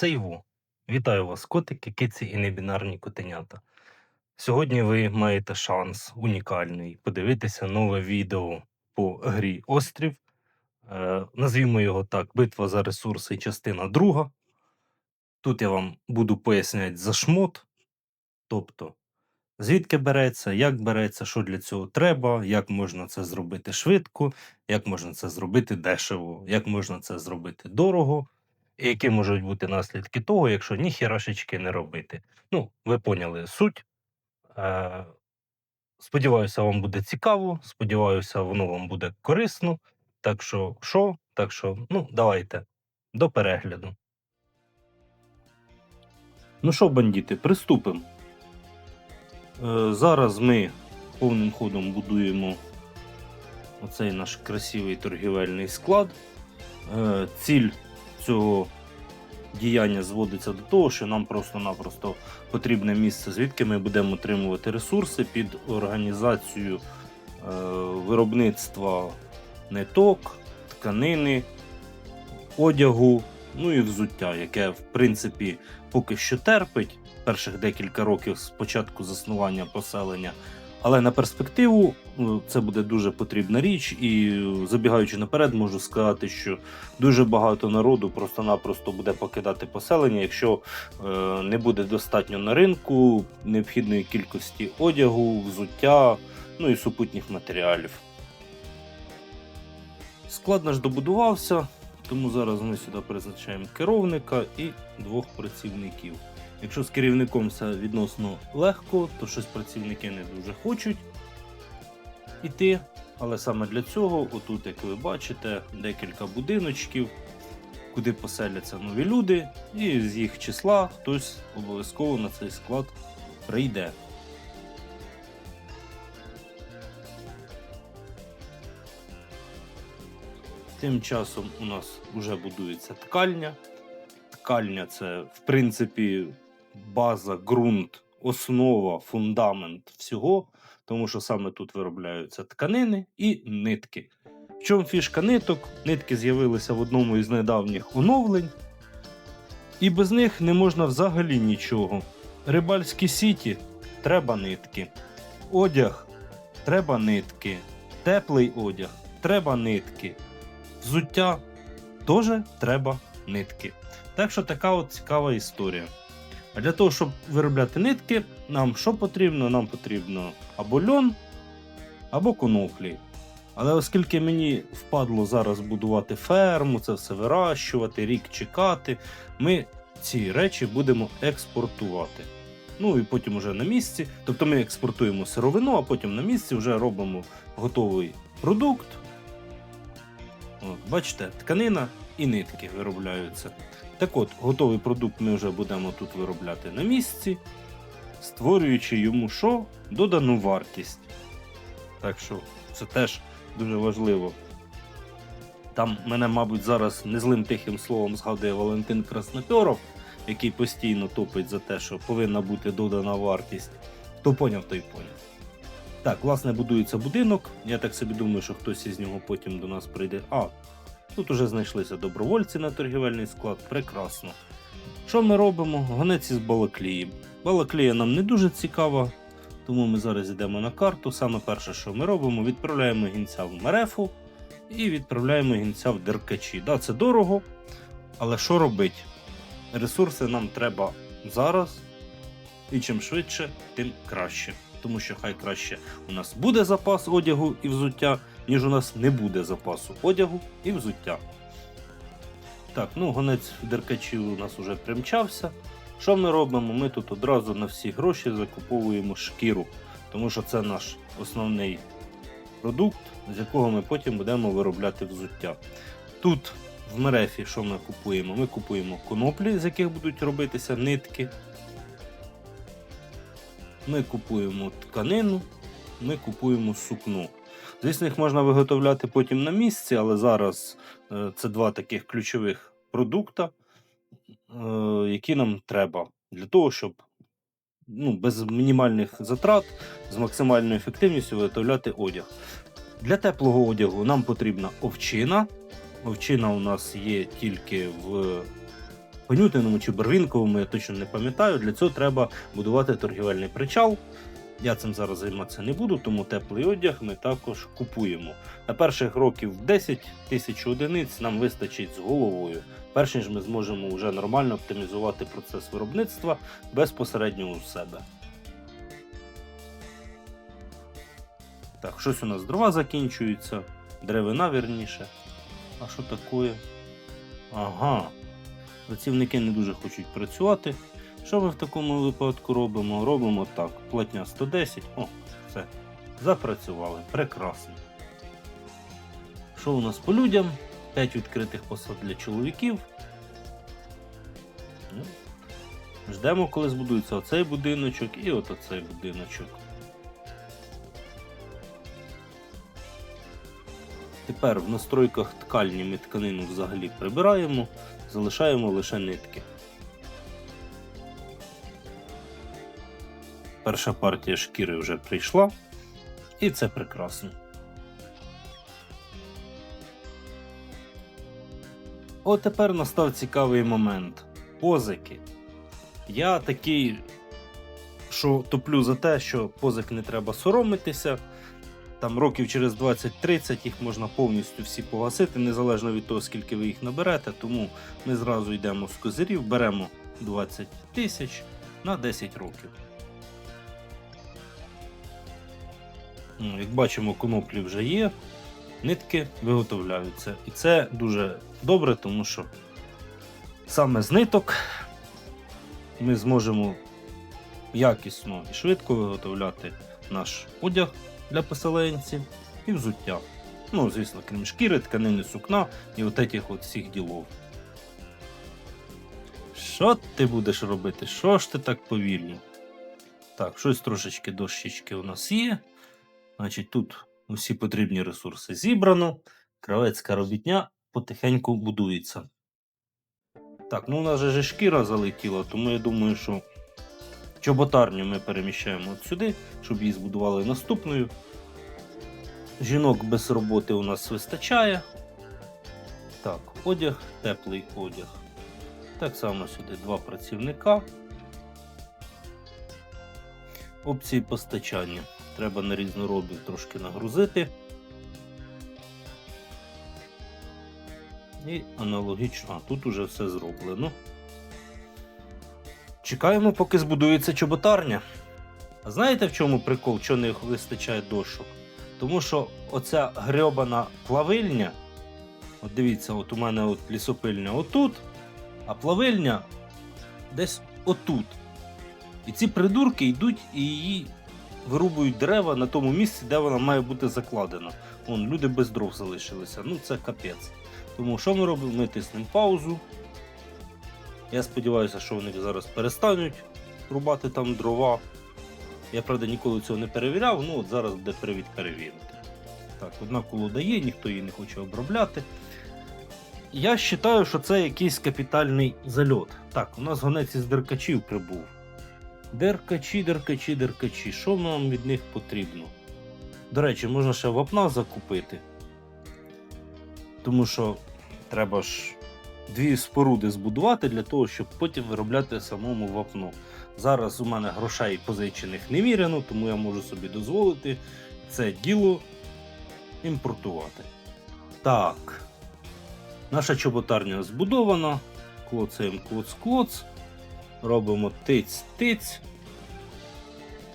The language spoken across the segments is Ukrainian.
Це Іво. Вітаю вас, котики, киці і небінарні котенята. Сьогодні ви маєте шанс унікальний подивитися нове відео по грі Острів. Е, назвімо його так: Битва за ресурси, частина друга. Тут я вам буду поясняти за шмот, тобто звідки береться, як береться, що для цього треба, як можна це зробити швидко, як можна це зробити дешево, як можна це зробити дорого, які можуть бути наслідки того, якщо ніхерашечки не робити. Ну, ви поняли суть. Е, сподіваюся, вам буде цікаво. Сподіваюся, воно вам буде корисно. Так що, що? Так що, ну, давайте до перегляду. Ну що, бандити, приступимо. Е, зараз ми повним ходом будуємо оцей наш красивий торгівельний склад. Е, ціль цього діяння зводиться до того, що нам просто-напросто потрібне місце, звідки ми будемо отримувати ресурси під організацію е, виробництва ниток, тканини, одягу, ну і взуття, яке в принципі поки що терпить перших декілька років з початку заснування поселення. Але на перспективу е, це буде дуже потрібна річ, і е, забігаючи наперед, можу сказати, що дуже багато народу просто-напросто буде покидати поселення, якщо е, не буде достатньо на ринку необхідної кількості одягу, взуття, ну і супутніх матеріалів. Склад наш добудувався, тому зараз ми сюди призначаємо керівника і двох працівників. Якщо з керівником все відносно легко, то щось працівники не дуже хочуть іти. Але саме для цього, отут, як ви бачите, декілька будиночків, куди поселяться нові люди, і з їх числа хтось обов'язково на цей склад прийде. Тим часом у нас вже будується ткальня. Ткальня це, в принципі, база, ґрунт, основа, фундамент всього, тому що саме тут виробляються тканини і нитки. В чому фішка ниток? Нитки з'явилися в одному із недавніх оновлень, і без них не можна взагалі нічого. Рибальські сіті треба нитки. Одяг треба нитки. Теплий одяг треба нитки. Взуття теж треба нитки. Так що така от цікава історія. Для того, щоб виробляти нитки, нам що потрібно? Нам потрібно або льон, або коноплі. Але оскільки мені впадло зараз будувати ферму, це все вирощувати, рік чекати, ми ці речі будемо експортувати. Ну і потім вже на місці. Тобто ми експортуємо сировину, а потім на місці вже робимо готовий продукт. От, бачите, тканина і нитки виробляються. Так от, готовий продукт ми вже будемо тут виробляти на місці, створюючи йому що? Додану вартість. Так що це теж дуже важливо. Там мене, мабуть, зараз незлим тихим словом згадує Валентин Красноперов, який постійно топить за те, що повинна бути додана вартість. Хто поняв, той поняв. Так, власне, будується будинок. Я так собі думаю, що хтось із нього потім до нас прийде. А, Тут уже знайшлися добровольці на торгівельний склад. Прекрасно. Що ми робимо? Гонець із Балаклії. Балаклія нам не дуже цікава, тому ми зараз йдемо на карту. Саме перше, що ми робимо, відправляємо гінця в Мерефу і відправляємо гінця в Деркачі. Да, це дорого, але що робить? Ресурси нам треба зараз, і чим швидше, тим краще. Тому що хай краще у нас буде запас одягу і взуття, ніж у нас не буде запасу одягу і взуття. Так, ну гонець деркачів у нас вже примчався. Що ми робимо? Ми тут одразу на всі гроші закуповуємо шкіру, тому що це наш основний продукт, з якого ми потім будемо виробляти взуття. Тут в Мерефі що ми купуємо? Ми купуємо коноплі, з яких будуть робитися нитки. Ми купуємо тканину, ми купуємо сукно. Звісно, їх можна виготовляти потім на місці, але зараз е, це два таких ключових продукта, е, які нам треба для того, щоб ну, без мінімальних затрат з максимальною ефективністю виготовляти одяг. Для теплого одягу нам потрібна овчина. Овчина у нас є тільки в Понютиному чи Барвінковому, я точно не пам'ятаю. Для цього треба будувати торгівельний причал. Я цим зараз займатися не буду, тому теплий одяг ми також купуємо. На перших років 10 тисяч одиниць нам вистачить з головою. Перш ніж ми зможемо вже нормально оптимізувати процес виробництва безпосередньо у себе. Так, щось у нас дрова закінчуються, деревина вірніше. А що таке? Ага. Працівники не дуже хочуть працювати. Що ми в такому випадку робимо? Робимо так. Платня 110. О, все. Запрацювали. Прекрасно. Що у нас по людям? 5 відкритих посад для чоловіків. Ну, Ждемо, коли збудується оцей будиночок і от оцей будиночок. Тепер в настройках ткальні ми тканину взагалі прибираємо, залишаємо лише нитки. Перша партія шкіри вже прийшла, і це прекрасно. От тепер настав цікавий момент. Позики. Я такий, що топлю за те, що позик не треба соромитися. Там років через 20-30 їх можна повністю всі погасити, незалежно від того, скільки ви їх наберете. Тому ми зразу йдемо з козирів, беремо 20 тисяч на 10 років. Як бачимо, коноплі вже є, нитки виготовляються. І це дуже добре, тому що саме з ниток ми зможемо якісно і швидко виготовляти наш одяг для поселенців і взуття. Ну, звісно, крім шкіри, тканини сукна і от этих от всіх ділов. Що ти будеш робити? Що ж ти так повільно? Так, щось трошечки дощечки у нас є. Значить, тут усі потрібні ресурси зібрано. Кравецька робітня потихеньку будується. Так, ну у нас же шкіра залетіла, тому я думаю, що чоботарню ми переміщаємо от сюди, щоб її збудували наступною. Жінок без роботи у нас вистачає. Так, одяг, теплий одяг. Так само сюди два працівника. Опції постачання. Треба на різноробів трошки нагрузити. І аналогічно, а тут уже все зроблено. Чекаємо, поки збудується чоботарня. А знаєте в чому прикол, що не вистачає дощок? Тому що оця грьобана плавильня, от дивіться, от у мене от лісопильня отут, а плавильня десь отут. І ці придурки йдуть і її вирубують дерева на тому місці, де вона має бути закладена. Вон, люди без дров залишилися. Ну це капець. Тому що ми робимо? Ми тиснемо паузу. Я сподіваюся, що вони зараз перестануть рубати там дрова. Я, правда, ніколи цього не перевіряв, ну от зараз буде привід перевірити. Так, одна колода є, ніхто її не хоче обробляти. Я вважаю, що це якийсь капітальний зальот. Так, у нас гонець із деркачів прибув. Деркачі, деркачі, деркачі. Що нам від них потрібно? До речі, можна ще вапна закупити. Тому що треба ж дві споруди збудувати для того, щоб потім виробляти самому вапно. Зараз у мене грошей позичених неміряно, тому я можу собі дозволити це діло імпортувати. Так. Наша чоботарня збудована. Клоцаємо клоц-клоц. Робимо тиць-тиць.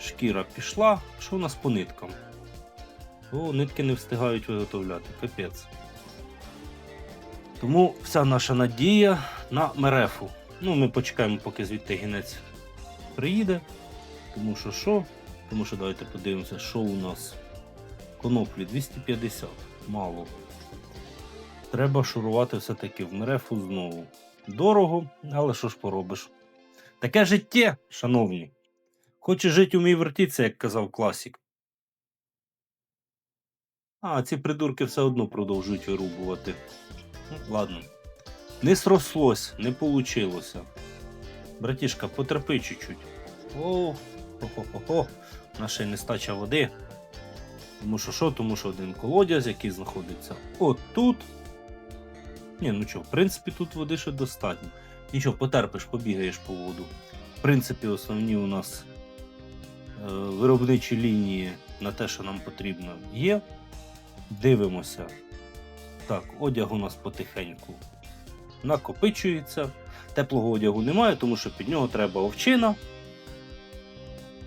Шкіра пішла. Що у нас по ниткам? О, нитки не встигають виготовляти. Капець. Тому вся наша надія на мерефу. Ну, ми почекаємо, поки звідти гінець приїде. Тому що що? Тому що давайте подивимося, що у нас. Коноплі 250. Мало. Треба шурувати все-таки в мерефу знову. Дорого, але що ж поробиш? Таке життя, шановні. Хоче жити, умій вертіться, як казав класік. А, ці придурки все одно продовжують вирубувати. Ну, ладно. Не срослось, не получилося. Братішка, потерпи чуть-чуть. О, хо-хо-хо-хо. Наша нестача води. Тому що що? Тому що один колодязь, який знаходиться отут. Ні, ну що, в принципі, тут води ще достатньо. Нічого, потерпиш, побігаєш по воду. В принципі, основні у нас е, виробничі лінії на те, що нам потрібно, є. Дивимося. Так, одяг у нас потихеньку накопичується. Теплого одягу немає, тому що під нього треба овчина.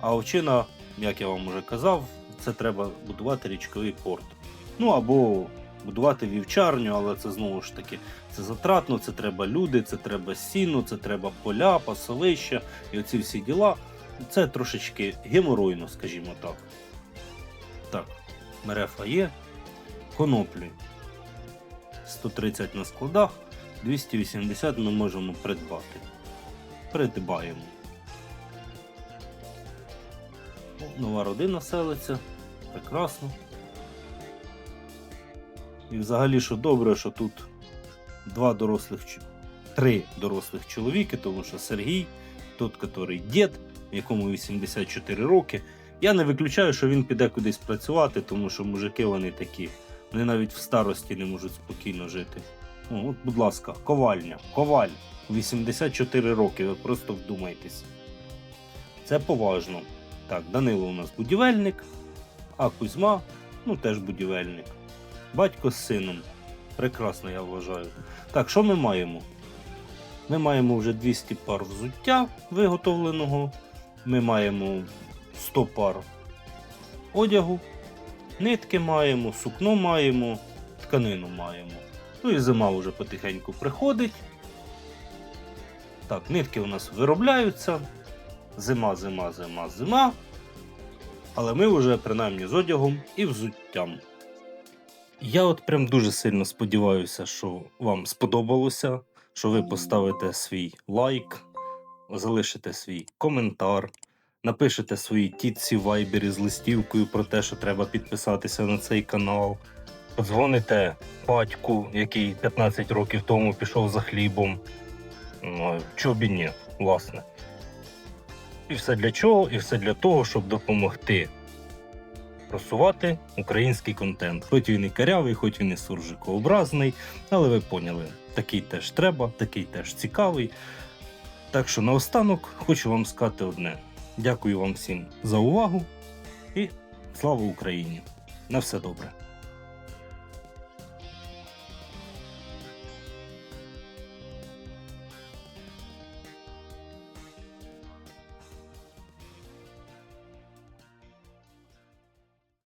А овчина, як я вам вже казав, це треба будувати річковий порт. Ну або будувати вівчарню, але це знову ж таки це затратно, це треба люди, це треба сіно, це треба поля, пасовища і оці всі діла. Це трошечки геморойно, скажімо так. Так, мерефа є. Коноплі 130 на складах, 280 ми можемо придбати. Придбаємо. Нова родина селиться. Прекрасно. І взагалі, що добре, що тут два дорослих три дорослих чоловіки, тому що Сергій, тот, який дід, якому 84 роки. Я не виключаю, що він піде кудись працювати, тому що мужики вони такі. Вони навіть в старості не можуть спокійно жити. Ну, от, будь ласка, ковальня, коваль. 84 роки, ви просто вдумайтесь. Це поважно. Так, Данило у нас будівельник, а Кузьма, ну теж будівельник. Батько з сином. Прекрасно, я вважаю. Так, що ми маємо? Ми маємо вже 200 пар взуття виготовленого. Ми маємо 100 пар одягу. Нитки маємо, сукно маємо, тканину маємо. Ну і зима вже потихеньку приходить. Так, нитки у нас виробляються. Зима, зима, зима, зима. Але ми вже принаймні з одягом і взуттям. Я от прям дуже сильно сподіваюся, що вам сподобалося, що ви поставите свій лайк, залишите свій коментар, напишете своїй тітці в вайбері з листівкою про те, що треба підписатися на цей канал. Дзвоните батьку, який 15 років тому пішов за хлібом. Ну, б ні, власне. І все для чого? І все для того, щоб допомогти просувати український контент. Хоч він і карявий, хоч він і суржикообразний, але ви поняли, такий теж треба, такий теж цікавий. Так що наостанок хочу вам сказати одне: дякую вам всім за увагу і слава Україні! На все добре!